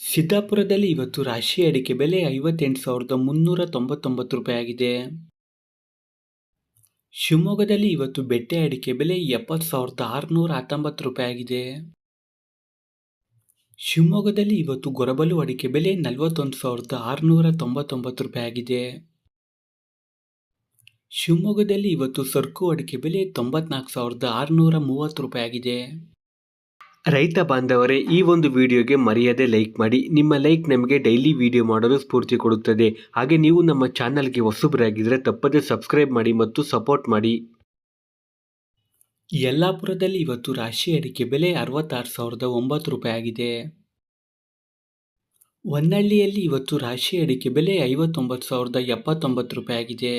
ಸಿದ್ದಾಪುರದಲ್ಲಿ ಇವತ್ತು ರಾಶಿ ಅಡಿಕೆ ಬೆಲೆ ಐವತ್ತೆಂಟು ಸಾವಿರದ ಮುನ್ನೂರ ತೊಂಬತ್ತೊಂಬತ್ತು ರೂಪಾಯಿ ಆಗಿದೆ. ಶಿವಮೊಗ್ಗದಲ್ಲಿ ಇವತ್ತು ಬೆಟ್ಟೆ ಅಡಿಕೆ ಬೆಲೆ ಎಪ್ಪತ್ತು ಸಾವಿರದ ಆರುನೂರ ಹತ್ತೊಂಬತ್ತು ರೂಪಾಯಿ ಆಗಿದೆ. ಶಿವಮೊಗ್ಗದಲ್ಲಿ ಇವತ್ತು ಗೊರಬಲು ಅಡಿಕೆ ಬೆಲೆ ನಲವತ್ತೊಂದು ಸಾವಿರದ ಆರುನೂರ ತೊಂಬತ್ತೊಂಬತ್ತು ರೂಪಾಯಿ ಆಗಿದೆ. ಶಿವಮೊಗ್ಗದಲ್ಲಿ ಇವತ್ತು ಸರ್ಕು ಅಡಿಕೆ ಬೆಲೆ ತೊಂಬತ್ನಾಲ್ಕು ಸಾವಿರದ ಆರುನೂರ ಮೂವತ್ತು ರೂಪಾಯಿ ಆಗಿದೆ. ರೈತ ಬಾಂಧವರೇ, ಈ ಒಂದು ವಿಡಿಯೋಗೆ ಮರೆಯದೆ ಲೈಕ್ ಮಾಡಿ. ನಿಮ್ಮ ಲೈಕ್ ನಮಗೆ ಡೈಲಿ ವಿಡಿಯೋ ಮಾಡಲು ಸ್ಫೂರ್ತಿ ಕೊಡುತ್ತದೆ. ಹಾಗೆ ನೀವು ನಮ್ಮ ಚಾನಲ್ಗೆ ಹೊಸಬರಾಗಿದ್ದರೆ ತಪ್ಪದೆ ಸಬ್ಸ್ಕ್ರೈಬ್ ಮಾಡಿ ಮತ್ತು ಸಪೋರ್ಟ್ ಮಾಡಿ. ಯಲ್ಲಾಪುರದಲ್ಲಿ ಇವತ್ತು ರಾಶಿ ಅಡಿಕೆ ಬೆಲೆ ಅರವತ್ತಾರು ಸಾವಿರದ ಒಂಬತ್ತು ರೂಪಾಯಿ ಆಗಿದೆ. ಹೊನ್ನಳ್ಳಿಯಲ್ಲಿ ಇವತ್ತು ರಾಶಿ ಅಡಿಕೆ ಬೆಲೆ ಐವತ್ತೊಂಬತ್ತು ಸಾವಿರದ ಎಪ್ಪತ್ತೊಂಬತ್ತು ರೂಪಾಯಿ ಆಗಿದೆ.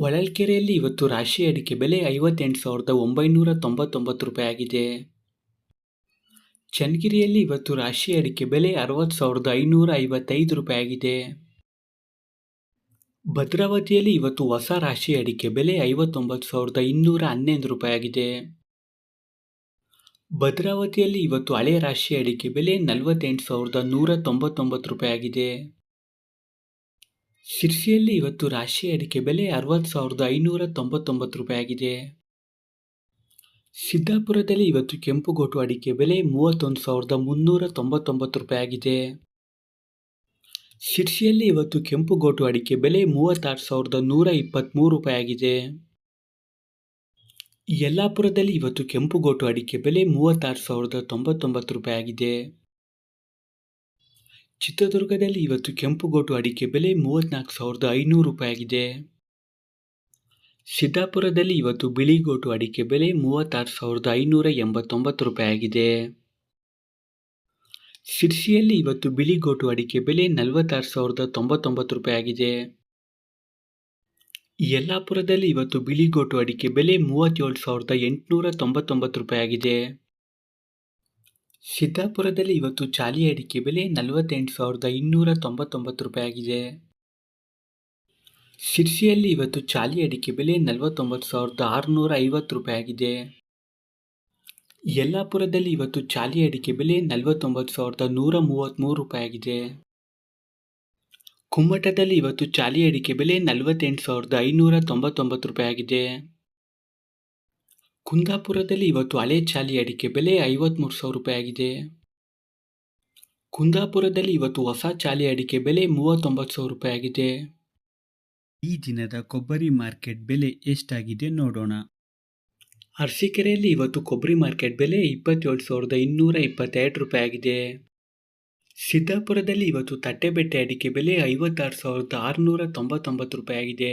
ಹೊಳಲ್ಕೆರೆಯಲ್ಲಿ ಇವತ್ತು ರಾಶಿ ಅಡಿಕೆ ಬೆಲೆ ಐವತ್ತೆಂಟು ಸಾವಿರದ ಒಂಬೈನೂರ ತೊಂಬತ್ತೊಂಬತ್ತು ರೂಪಾಯಿ ಆಗಿದೆ. ಚನ್ನಗಿರಿಯಲ್ಲಿ ಇವತ್ತು ರಾಶಿ ಅಡಿಕೆ ಬೆಲೆ ಅರವತ್ತು ಸಾವಿರದ ಐನೂರ ಐವತ್ತೈದು ರೂಪಾಯಿ ಆಗಿದೆ. ಭದ್ರಾವತಿಯಲ್ಲಿ ಇವತ್ತು ಹೊಸ ರಾಶಿ ಅಡಿಕೆ ಬೆಲೆ ಐವತ್ತೊಂಬತ್ತು ಸಾವಿರದ ಇನ್ನೂರ ಹನ್ನೊಂದು ರೂಪಾಯಿ ಆಗಿದೆ. ಭದ್ರಾವತಿಯಲ್ಲಿ ಇವತ್ತು ಹಳೆ ರಾಶಿ ಅಡಿಕೆ ಬೆಲೆ ನಲವತ್ತೆಂಟು ಸಾವಿರದ ನೂರ ತೊಂಬತ್ತೊಂಬತ್ತು ರೂಪಾಯಿ ಆಗಿದೆ. ಶಿರ್ಸಿಯಲ್ಲಿ ಇವತ್ತು ರಾಶಿ ಅಡಿಕೆ ಬೆಲೆ ಅರವತ್ತು ಸಾವಿರದ ಐನೂರ ತೊಂಬತ್ತೊಂಬತ್ತು ರೂಪಾಯಿ ಆಗಿದೆ. ಸಿದ್ದಾಪುರದಲ್ಲಿ ಇವತ್ತು ಕೆಂಪುಗೋಟು ಅಡಿಕೆ ಬೆಲೆ ಮೂವತ್ತೊಂದು ಸಾವಿರದ ಮುನ್ನೂರ ತೊಂಬತ್ತೊಂಬತ್ತು ರೂಪಾಯಿ ಆಗಿದೆ. ಶಿರ್ಸಿಯಲ್ಲಿ ಇವತ್ತು ಕೆಂಪುಗೋಟು ಅಡಿಕೆ ಬೆಲೆ ಮೂವತ್ತಾರು ಸಾವಿರದ ನೂರ ಇಪ್ಪತ್ತ್ಮೂರು ರೂಪಾಯಿ ಆಗಿದೆ. ಯಲ್ಲಾಪುರದಲ್ಲಿ ಇವತ್ತು ಕೆಂಪುಗೋಟು ಅಡಿಕೆ ಬೆಲೆ ಮೂವತ್ತಾರು ಸಾವಿರದ ತೊಂಬತ್ತೊಂಬತ್ತು ರೂಪಾಯಿ ಆಗಿದೆ. ಚಿತ್ರದುರ್ಗದಲ್ಲಿ ಇವತ್ತು ಕೆಂಪುಗೋಟು ಅಡಿಕೆ ಬೆಲೆ ಮೂವತ್ತ್ನಾಲ್ಕು ಸಾವಿರದ ಐನೂರು ರೂಪಾಯಿ ಆಗಿದೆ ಸಿದ್ದಾಪುರದಲ್ಲಿ ಇವತ್ತು ಬಿಳಿಗೋಟು ಅಡಿಕೆ ಬೆಲೆ ಮೂವತ್ತಾರು ಸಾವಿರದ ಐನೂರ ಎಂಬತ್ತೊಂಬತ್ತು ರೂಪಾಯಿ ಆಗಿದೆ ಶಿರ್ಸಿಯಲ್ಲಿ ಇವತ್ತು ಬಿಳಿಗೋಟು ಅಡಿಕೆ ಬೆಲೆ ನಲವತ್ತಾರು ಸಾವಿರದ ತೊಂಬತ್ತೊಂಬತ್ತು ರೂಪಾಯಿ ಆಗಿದೆ ಯಲ್ಲಾಪುರದಲ್ಲಿ ಇವತ್ತು ಬಿಳಿಗೋಟು ಅಡಿಕೆ ಬೆಲೆ ಮೂವತ್ತೇಳು ಸಾವಿರದ ಎಂಟುನೂರ ತೊಂಬತ್ತೊಂಬತ್ತು ರೂಪಾಯಿ ಆಗಿದೆ ಸಿದ್ದಾಪುರದಲ್ಲಿ ಇವತ್ತು ಚಾಲಿ ಅಡಿಕೆ ಬೆಲೆ ನಲವತ್ತೆಂಟು ಸಾವಿರದ ಇನ್ನೂರ ತೊಂಬತ್ತೊಂಬತ್ತು ರೂಪಾಯಿ ಆಗಿದೆ ಶಿರ್ಸಿಯಲ್ಲಿ ಇವತ್ತು ಚಾಲಿ ಅಡಿಕೆ ಬೆಲೆ ನಲವತ್ತೊಂಬತ್ತು ಸಾವಿರದ ಆರುನೂರ ಐವತ್ತು ರೂಪಾಯಿ ಆಗಿದೆ ಯಲ್ಲಾಪುರದಲ್ಲಿ ಇವತ್ತು ಚಾಲಿ ಅಡಿಕೆ ಬೆಲೆ ನಲವತ್ತೊಂಬತ್ತು ಸಾವಿರದ ನೂರ ಮೂವತ್ತ್ಮೂರು ರೂಪಾಯಿ ಆಗಿದೆ ಕುಮ್ಮಟದಲ್ಲಿ ಇವತ್ತು ಚಾಲಿ ಅಡಿಕೆ ಬೆಲೆ ನಲವತ್ತೆಂಟು ಸಾವಿರದ ಐನೂರ ತೊಂಬತ್ತೊಂಬತ್ತು ರೂಪಾಯಿ ಆಗಿದೆ ಕುಂದಾಪುರದಲ್ಲಿ ಇವತ್ತು ಹಳೆ ಚಾಲಿ ಅಡಿಕೆ ಬೆಲೆ ಐವತ್ತ್ಮೂರು ಸಾವಿರ ರೂಪಾಯಿ ಆಗಿದೆ. ಕುಂದಾಪುರದಲ್ಲಿ ಇವತ್ತು ಹೊಸ ಚಾಲಿ ಅಡಿಕೆ ಬೆಲೆ ಮೂವತ್ತೊಂಬತ್ತು ಸಾವಿರ ರೂಪಾಯಿ ಆಗಿದೆ. ಈ ದಿನದ ಕೊಬ್ಬರಿ ಮಾರ್ಕೆಟ್ ಬೆಲೆ ಎಷ್ಟಾಗಿದೆ ನೋಡೋಣ. ಅರಸೀಕೆರೆಯಲ್ಲಿ ಇವತ್ತು ಕೊಬ್ಬರಿ ಮಾರ್ಕೆಟ್ ಬೆಲೆ ಇಪ್ಪತ್ತೇಳು ಸಾವಿರದ ಇನ್ನೂರ ಇಪ್ಪತ್ತೆರಡು ರೂಪಾಯಿ ಆಗಿದೆ. ಸಿದ್ದಾಪುರದಲ್ಲಿ ಇವತ್ತು ತಟ್ಟೆಬೆಟ್ಟೆ ಅಡಿಕೆ ಬೆಲೆ ಐವತ್ತಾರು ಸಾವಿರದ ಆರುನೂರ ತೊಂಬತ್ತೊಂಬತ್ತು ರೂಪಾಯಿ ಆಗಿದೆ.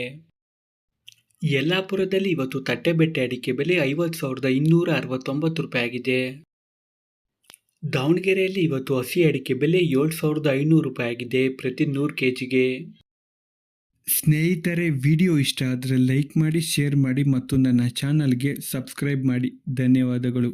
ಯಲ್ಲಾಪುರದಲ್ಲಿ ಇವತ್ತು ತಟ್ಟೆಬೆಟ್ಟೆ ಅಡಿಕೆ ಬೆಲೆ ಐವತ್ತು ಸಾವಿರದ ಇನ್ನೂರ ಅರವತ್ತೊಂಬತ್ತು ರೂಪಾಯಿ ಆಗಿದೆ. ದಾವಣಗೆರೆಯಲ್ಲಿ ಇವತ್ತು ಹಸಿ ಅಡಿಕೆ ಬೆಲೆ ಏಳು ಸಾವಿರದ ಐನೂರು ರೂಪಾಯಿ ಆಗಿದೆ ಪ್ರತಿ ನೂರು ಕೆ ಜಿಗೆ ಸ್ನೇಹಿತರೆ, ವಿಡಿಯೋ ಇಷ್ಟ ಆದರೆ ಲೈಕ್ ಮಾಡಿ, ಶೇರ್ ಮಾಡಿ ಮತ್ತು ನನ್ನ ಚಾನಲ್ಗೆ ಸಬ್ಸ್ಕ್ರೈಬ್ ಮಾಡಿ. ಧನ್ಯವಾದಗಳು.